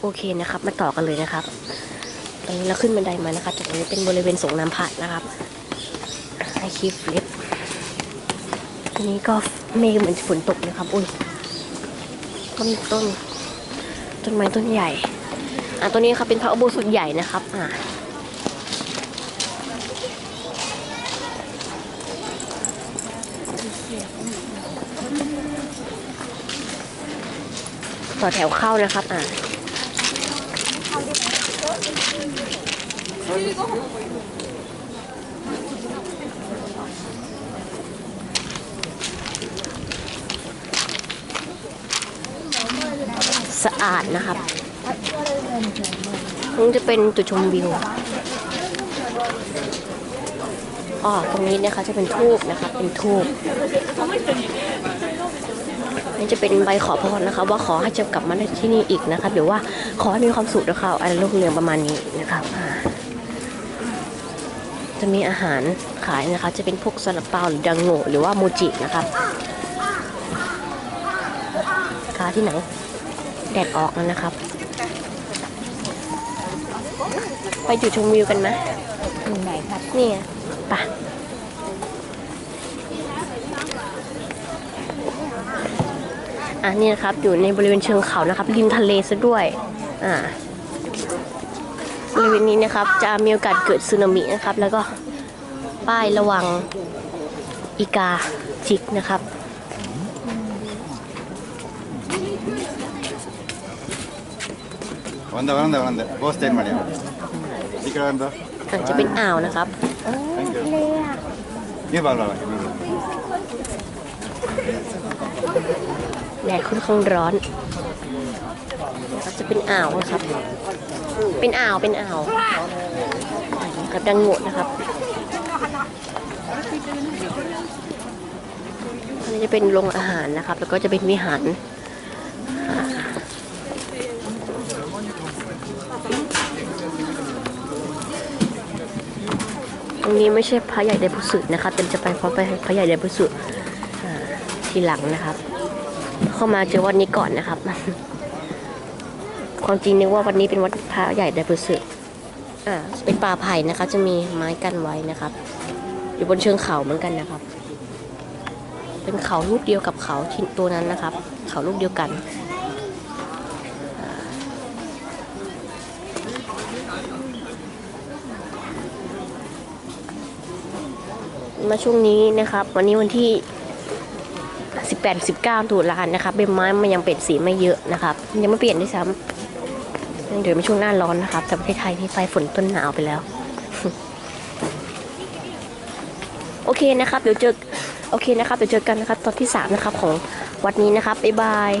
โอเคนะครับ มาต่อกันเลยนะครับตรงนี้เราขึ้นบันไดมานะครับจากตรงนี้เป็นบริเวณสงน้ำผัดนะครับไอคลิปเล็บนี้ก็เมฆเหมือนฝนตกนะครับ อุ้ยต้นต้นต้นไม้ต้นใหญ่ อะตัวนี้ครับเป็นพระอุโบสถใหญ่นะครับ อ่าต่อแถวเข้านะครับ อ่า สะอาดนะครับนี่จะเป็นจุดชมวิวอ๋อตรงนี้นะคะจะเป็นทูบนะคะเป็นทูบ นี่จะเป็นใบขอพรนะคะ ว่าขอให้จะกลับมาที่นี่อีกนะคะหรือว่าขอให้มีความสุขนะคะอะไรลูกเรืองประมาณนี้นะครับอ่าจะมีอาหารขายนะคะ จะเป็นพวกซาลาเปาหรือดังโง่หรือว่าโมจินะครับค้าที่ไหน แดดออกแล้วนะครับ ไปจุดชมวิวกันไหมอยู่ไหนครับนี่ไงไปะ อะนี่นะครับอยู่ในบริเวณเชิงเขานะครับริมทะเลซะด้วยอ่าบริเวณนี้นะครับจะมีโอกาสเกิดสึนามินะครับ แล้วก็ป้ายระวังอีกาจิกนะครับ Vanda, vanda, vanda. Gå still, Maria. Stikker den da? อาจจะเป็นอ่าวนะครับ Thank you. เลยอะ แดดค่อนข้างร้อนนะครับจะเป็นอ่าวนะครับ เป็นอ่าว เป็นอ่าวกับดังโงดนะครับอันนี้จะเป็นโรงอาหารนะครับ แล้วก็จะเป็นวิหารตรงนี้ไม่ใช่พระใหญ่ไดบุสุนะครับเป็นจะไปพร้อมไปพระใหญ่ไดบุสุอ่าทีหลังนะครับ เข้ามาเจอวัดนี้ก่อนนะครับ ความจริงนึกว่าวันนี้เป็นวัดพระใหญ่ไดบุสึอ่าเป็นป่าไผ่นะคะ จะมีไม้กั้นไว้นะครับ อยู่บนเชิงเขาเหมือนกันนะครับ เป็นเขาลูกเดียวกับเขาที่ตัวนั้นนะครับ เขาลูกเดียวกันมาช่วงนี้นะครับ วันนี้วันที่ 18 19ตุลานะครับใบไม้มันยังเป็นสีไม่เยอะนะครับ ยังไม่เปลี่ยนด้วยซ้ำเดี๋ยวไม่ช่วงหน้าร้อนนะครับ แต่ประเทศไทยที่ไปฝนต้นหนาวไปแล้ว โอเคนะครับ เดี๋ยวเจอโอเคนะครับเดี๋ยวเจอกันนะครับ ตอนที่ 3 นะครับของวัดนี้นะครับบ๊ายบาย